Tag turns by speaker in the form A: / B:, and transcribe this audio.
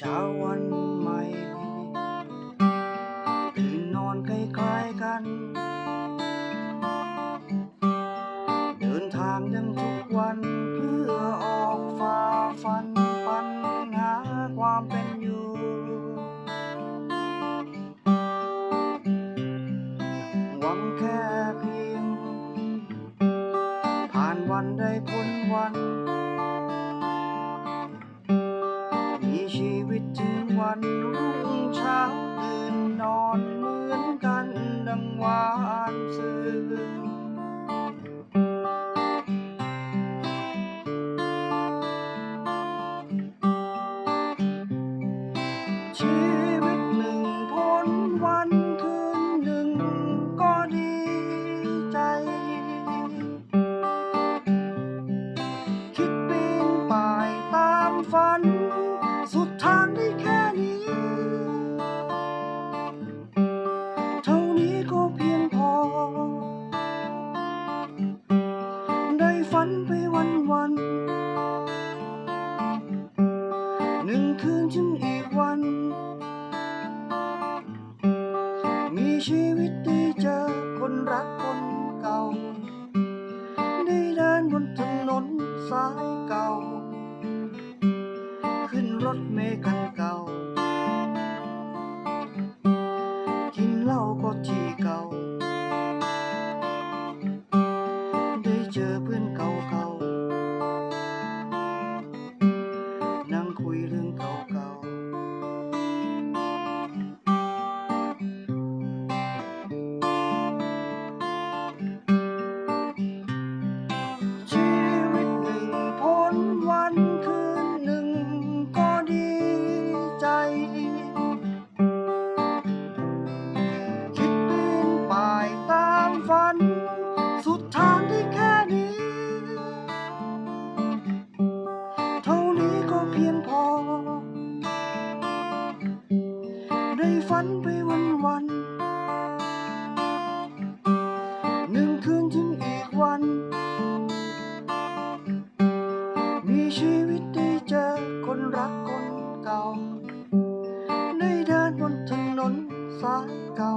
A: ช้าวันใหม่ตื่นนอนคล้ายๆกัน เดินทางยังทุกวันเพื่อออกฝ่าฟันปัญหาความเป็นอยู่หวังแค่เพียง ผ่านวันได้พ้นวัน วันรุ่งเช้าตื่นนอนเหมือนกันดังวานซื่อีชีวิตดีเจอคนรักคนเก่า ได้เดินบนถนนสายเก่า ขึ้นรถเมล์คันเก่า ฝันไปวันวันหนึ่งคืนถึงอีกวัน มีชีวิตได้เจอคนรักคนเก่า ได้เดินบนถนนสายเก่า